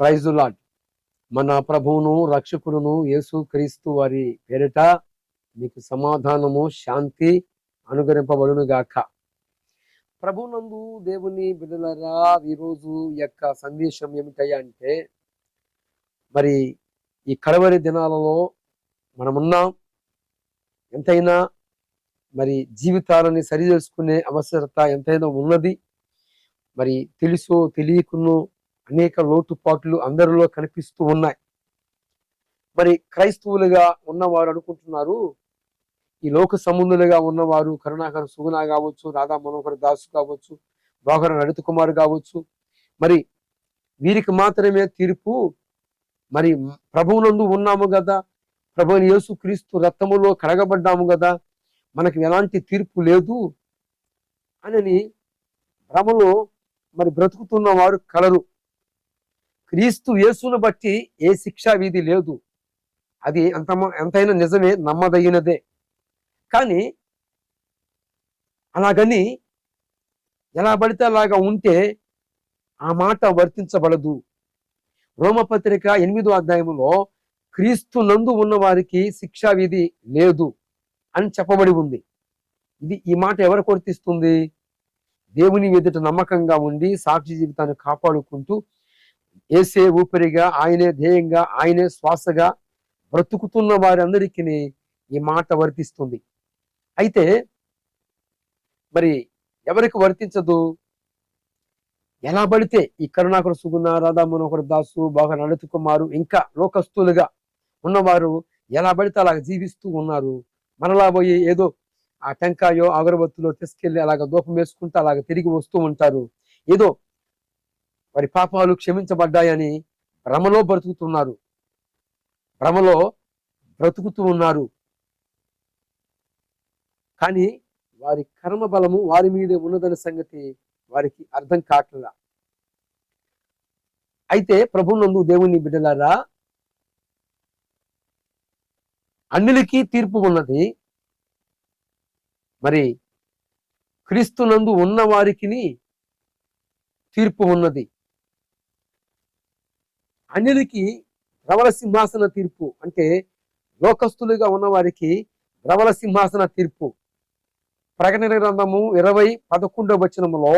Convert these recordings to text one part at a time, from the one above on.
Praise lord మన ప్రభువును రక్షకుడును యేసు క్రీస్తు వారి పేరిట మీకు సమాధానము శాంతి అనుగ్రహింపబడును గాక. ప్రభునందు దేవుని బిడ్డలరా ఈరోజు యొక్క సందేశం ఏమిటయ్యా అంటే మరి ఈ కడవరి దినాలలో మనమున్నాం. ఎంతైనా మరి జీవితాలని సరిచేసుకునే అవసరత ఎంతైనా ఉన్నది. మరి తెలుసో తెలియకును అనేక లోటుపాట్లు అందరిలో కనిపిస్తూ ఉన్నాయి. మరి క్రైస్తవులుగా ఉన్నవారు అనుకుంటున్నారు ఈ లోక సంబంధులుగా ఉన్నవారు కరుణాకర సుగుణ కావచ్చు రాధా మనోహర్ దాసు కావచ్చు భోగర నడిత కుమార్ కావచ్చు మరి వీరికి మాత్రమే తీర్పు మరి ప్రభువునందు ఉన్నాము కదా ప్రభుని యేసు క్రీస్తు రక్తములో కడగబడ్డాము కదా మనకి ఎలాంటి తీర్పు లేదు అని భ్రమలో మరి బ్రతుకుతున్న వారు కలరు. క్రీస్తు యేసును బట్టి ఏ శిక్షా విధి లేదు. అది ఎంత ఎంతైనా నిజమే నమ్మదగినదే. కానీ అలాగని ఎలా పడితే అలాగా ఉంటే ఆ మాట వర్తించబడదు. రోమపత్రిక ఎనిమిదో అధ్యాయములో క్రీస్తు నందు ఉన్న వారికి శిక్షా విధి లేదు అని చెప్పబడి ఉంది. ఇది ఈ మాట ఎవరు వర్తిస్తుంది? దేవుని ఎదుట నమ్మకంగా ఉండి సాక్షి జీవితాన్ని కాపాడుకుంటూ ఏసే ఊపిరిగా ఆయనే ధ్యేయంగా ఆయనే శ్వాసగా బ్రతుకుతున్న వారందరికీ ఈ మాట వర్తిస్తుంది. అయితే మరి ఎవరికి వర్తించదు? ఎలా పడితే ఈ కరుణాకర సుగుణ రాధా మనోహర్ దాసు బాగా నడతు కుమారు ఇంకా లోకస్తులుగా ఉన్నవారు ఎలా పడితే అలాగ జీవిస్తూ ఉన్నారు. మనలా పోయి ఏదో ఆ టెంకాయో అగరబత్తులో తీసుకెళ్ళి అలాగ దూపం వేసుకుంటూ అలాగ తిరిగి వస్తూ ఉంటారు. ఏదో వారి పాపాలు క్షమించబడ్డాయని భ్రమలో బ్రతుకుతున్నారు. భ్రమలో బ్రతుకుతూ ఉన్నారు. కానీ వారి కర్మ బలము వారి మీదే ఉన్నదనే సంగతి వారికి అర్థం కావట్లా అయితే ప్రభునందు దేవుని బిడ్డలారా అన్నిలకి తీర్పు ఉన్నది. మరి క్రీస్తునందు ఉన్న వారికి తీర్పు ఉన్నది. అనిలికి ద్రవల సింహాసన తీర్పు అంటే లోకస్తులుగా ఉన్నవారికి ద్రవల సింహాసన తీర్పు. ప్రకటన గ్రంథము ఇరవై పదకొండవ వచనంలో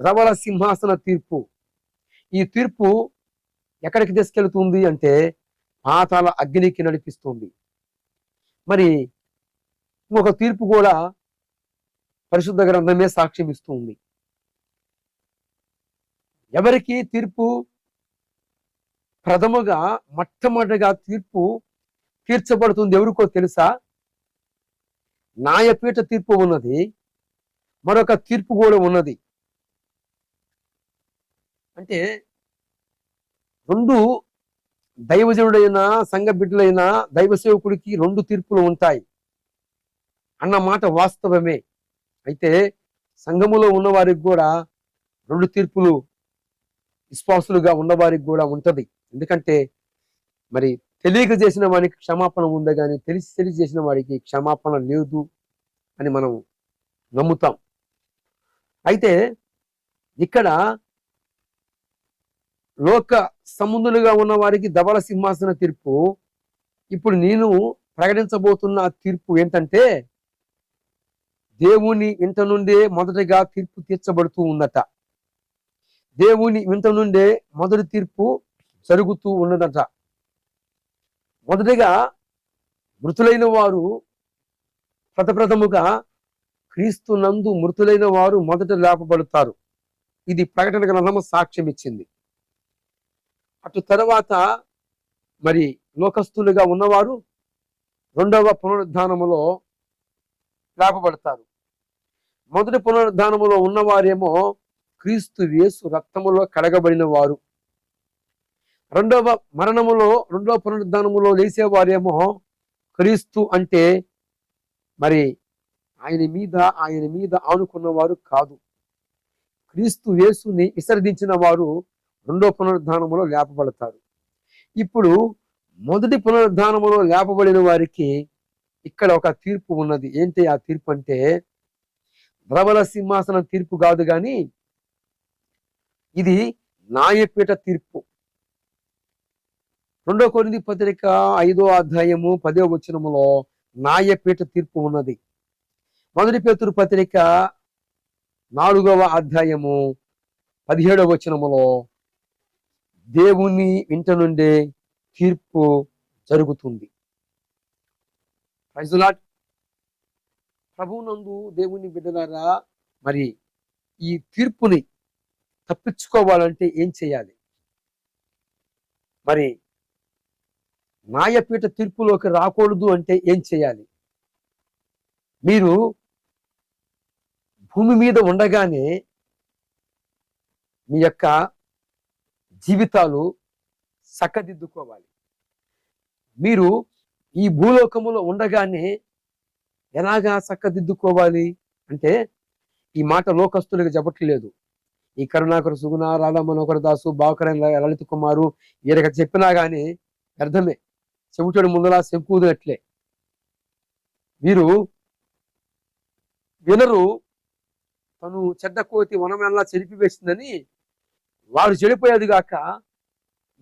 ద్రవల సింహాసన తీర్పు. ఈ తీర్పు ఎక్కడికి తీసుకెళ్తుంది అంటే పాతాల అగ్నికి నడిపిస్తుంది. మరి ఒక తీర్పు కూడా పరిశుద్ధ గ్రంథమే సాక్ష్యం ఇస్తుంది ఎవరికి తీర్పు? ప్రథముగా మొట్టమొదటిగా తీర్పు తీర్చబడుతుంది ఎవరికో తెలుసా? న్యాయపీఠ తీర్పు ఉన్నది. మరొక తీర్పు కూడా ఉన్నది. అంటే రెండు దైవజనుడైన సంఘ బిడ్డలైన దైవ సేవకుడికి రెండు తీర్పులు ఉంటాయి అన్న మాట వాస్తవమే. అయితే సంఘములో ఉన్నవారికి కూడా రెండు తీర్పులు విశ్వాసులుగా ఉన్నవారికి కూడా ఉంటది. ఎందుకంటే మరి తెలియక చేసిన వాడికి క్షమాపణ ఉందా కానీ తెలిసి తెలిసి చేసిన వాడికి క్షమాపణ లేదు అని మనం నమ్ముతాం. అయితే ఇక్కడ లోక సముద్రులుగా ఉన్న వారికి ధవల సింహాసన తీర్పు ఇప్పుడు నేను ప్రకటించబోతున్న తీర్పు ఏంటంటే దేవుని ఇంట నుండే మొదటగా తీర్పు తీర్చబడుతూ ఉందట దేవుని ఇంట నుండే మొదటి తీర్పు జరుగుతూ ఉన్నదంట. మొదటిగా మృతులైన వారు ప్రథప్రథముగా క్రీస్తు నందు మృతులైన వారు మొదట లేపబడతారు. ఇది ప్రకటన గ్రంథము సాక్ష్యం ఇచ్చింది. అటు తర్వాత మరి లోకస్తులుగా ఉన్నవారు రెండవ పునరుద్ధానములో లేపబడతారు. మొదటి పునరుద్ధానములో ఉన్నవారేమో క్రీస్తు యేసు రక్తములో కడగబడిన వారు. రెండవ మరణములో రెండవ పునరుద్ధానములో లేచేవారేమో క్రీస్తు అంటే మరి ఆయన మీద ఆయన మీద ఆనుకున్నవారు కాదు. క్రీస్తు యేసుని విసర్జించిన వారు రెండో పునరుద్ధానములో లేపబడతారు. ఇప్పుడు మొదటి పునరుద్ధానములో లేపబడిన వారికి ఇక్కడ ఒక తీర్పు ఉన్నది. ఏంటి ఆ తీర్పు అంటే ద్రవల సింహాసనం తీర్పు కాదు కానీ ఇది న్యాయపీఠ తీర్పు. రెండో కొరింది పత్రిక ఐదో అధ్యాయము పదో వచనములో నాయపీఠ తీర్పు ఉన్నది. మొదటి పేతురు పత్రిక నాలుగవ అధ్యాయము పదిహేడవ వచనములో దేవుని ఇంట నుండే తీర్పు జరుగుతుంది. ప్రభునందు దేవుని బిడ్డలారా మరి ఈ తీర్పుని తప్పించుకోవాలంటే ఏం చేయాలి? మరి న్యాయపీఠ తీర్పులోకి రాకూడదు అంటే ఏం చేయాలి? మీరు భూమి మీద ఉండగానే మీ యొక్క జీవితాలు చక్కదిద్దుకోవాలి మీరు ఈ భూలోకములో ఉండగానే ఎలాగా చక్కదిద్దుకోవాలి అంటే ఈ మాట లోకస్తులకు చెప్పట్లేదు. ఈ కరుణాకర సుగుణ రాధా మనోహర దాసు బావకరణ లలిత కుమారు వీరికి చెప్పినా కానీ అర్థమే చెవిటోడు ముందులా శంకుదినట్లే వీరు వినరు తను చెడ్డ కోతి వనమెల్లా చెరిపివేసిందని. వారు చెడిపోయేది గాక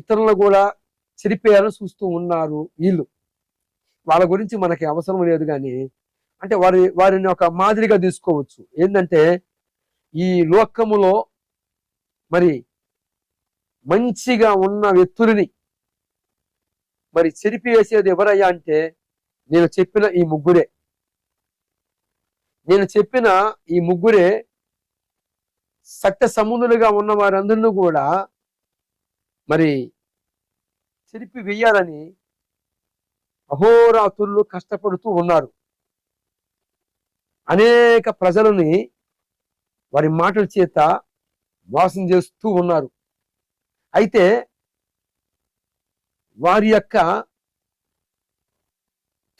ఇతరులను కూడా చెరిపేయాలని చూస్తూ ఉన్నారు వీళ్ళు. వాళ్ళ గురించి మనకి అవసరం లేదు కానీ అంటే వారి వారిని ఒక మాదిరిగా తీసుకోవచ్చు. ఏంటంటే ఈ లోకములో మరి మంచిగా ఉన్న వ్యక్తులని మరి చెరిపివేసేది ఎవరయ్యా అంటే నేను చెప్పిన ఈ ముగ్గురే. నేను చెప్పిన ఈ ముగ్గురే సత్య సముద్రులుగా ఉన్న వారందరినీ కూడా మరి చెరిపి వేయాలని అహోరాత్రులు కష్టపడుతూ ఉన్నారు. అనేక ప్రజలని వారి మాటల చేత మోసం చేస్తూ ఉన్నారు. అయితే వారి యొక్క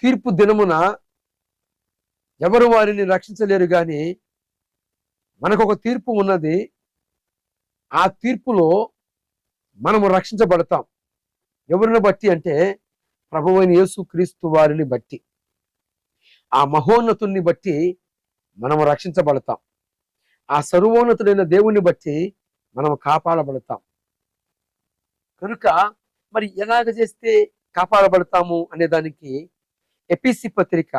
తీర్పు దినమున ఎవరు వారిని రక్షించలేరు కానీ మనకు ఒక తీర్పు ఉన్నది. ఆ తీర్పులో మనము రక్షించబడతాం. ఎవరిని బట్టి అంటే ప్రభువైన యేసు క్రీస్తు వారిని బట్టి. ఆ మహోన్నతుని బట్టి మనము రక్షించబడతాం. ఆ సర్వోన్నతుడైన దేవుని బట్టి మనం కాపాడబడతాం. కనుక మరి ఎలాగ చేస్తే కాపాడబడతాము అనే దానికి ఎపిసి పత్రిక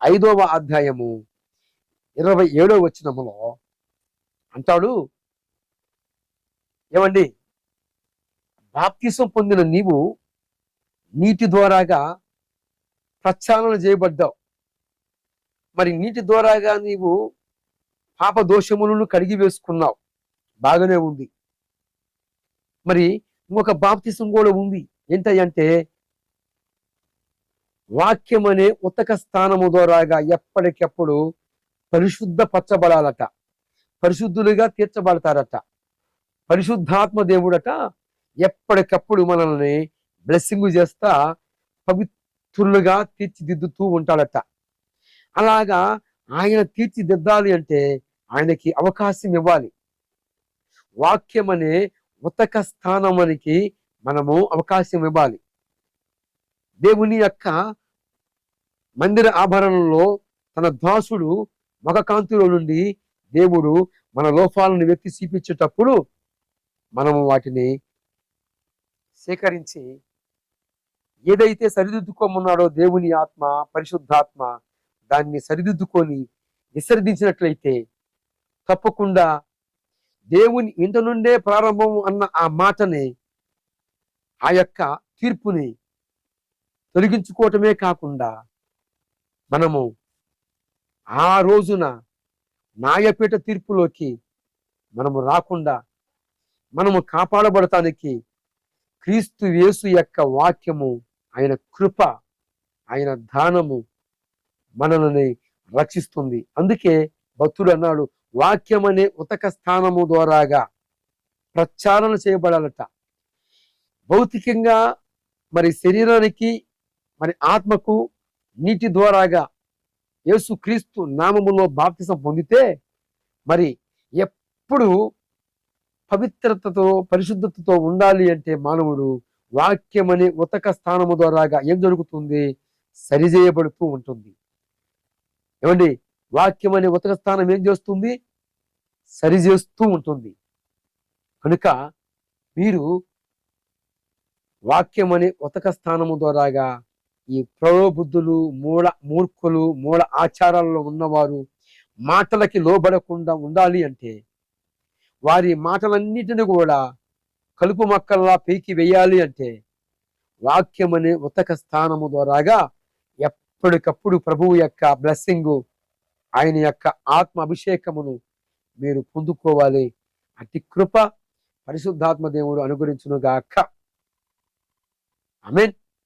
ఐదవ అధ్యాయము ఇరవై ఏడవ వచనములో అంటాడు ఏమండి? బాప్తిసం పొందిన నీవు నీటి ద్వారాగా ప్రక్షాళన చేయబడ్డావు. మరి నీటి ద్వారాగా నీవు పాప దోషములను కడిగి వేసుకున్నావు బాగానే ఉంది. మరి ఇంకొక బాప్తిసం కూడా ఉంది. ఏంటంటే వాక్యం అనే ఉతక స్థానము ద్వారాగా ఎప్పటికెప్పుడు పరిశుద్ధ పచ్చబడాలట. పరిశుద్ధులుగా తీర్చబడతారట. పరిశుద్ధాత్మ దేవుడట ఎప్పటికప్పుడు మనల్ని బ్లెస్సింగ్ చేస్తా పవిత్రులుగా తీర్చిదిద్దుతూ ఉంటాడట. అలాగా ఆయన తీర్చిదిద్దాలి అంటే ఆయనకి అవకాశం ఇవ్వాలి. వాక్యం అనే ఉతక స్థానమునికి మనము అవకాశం ఇవ్వాలి. దేవుని యొక్క మందిర ఆభరణంలో తన దాసుడు మగ కాంతిలో నుండి దేవుడు మన లోపాలను వెత్తి చూపించేటప్పుడు మనము వాటిని సేకరించి ఏదైతే సరిదిద్దుకోమన్నాడో దేవుని ఆత్మ పరిశుద్ధాత్మ దాన్ని సరిదిద్దుకొని విసర్జించినట్లయితే తప్పకుండా దేవుని ఇంత నుండే ప్రారంభం అన్న ఆ మాటని ఆ యొక్క తీర్పుని తొలగించుకోవటమే కాకుండా మనము ఆ రోజున నాయపీట తీర్పులోకి మనము రాకుండా మనము కాపాడబడటానికి క్రీస్తు యేసు యొక్క వాక్యము ఆయన కృప ఆయన దానము మనల్ని రక్షిస్తుంది. అందుకే భక్తుడు అన్నాడు వాక్యం అనే ఉతక స్థానము ద్వారాగా ప్రచారణ చేయబడాలట. భౌతికంగా మరి శరీరానికి మరి ఆత్మకు నీటి ద్వారాగా యేసుక్రీస్తు నామములో బాప్తిసం పొందితే మరి ఎప్పుడు పవిత్రతతో పరిశుద్ధతతో ఉండాలి అంటే మానవుడు వాక్యం అనే ఉతక స్థానము ద్వారాగా ఏం జరుగుతుంది? సరిచేయబడుతూ ఉంటుంది. ఏమండి? వాక్యం అనే ఉతక స్థానం ఏం చేస్తుంది? సరిచేస్తూ ఉంటుంది. కనుక మీరు వాక్యం అనే ఉతక స్థానము ద్వారాగా ఈ ప్రలోబుద్ధులు మూల మూర్ఖులు మూల ఆచారాలలో ఉన్నవారు మాటలకి లోబడకుండా ఉండాలి అంటే వారి మాటలన్నిటిని కూడా కలుపు మొక్కల్లా పీకి వేయాలి అంటే వాక్యం అనే ఉతక స్థానము ద్వారాగా ఎప్పటికప్పుడు ప్రభువు యొక్క బ్లెస్సింగు ఆయన యొక్క ఆత్మ అభిషేకమును మీరు పొందుకోవాలి. అతి కృప పరిశుద్ధాత్మ దేవుడు అనుగ్రహించునుగాక. ఆమెన్.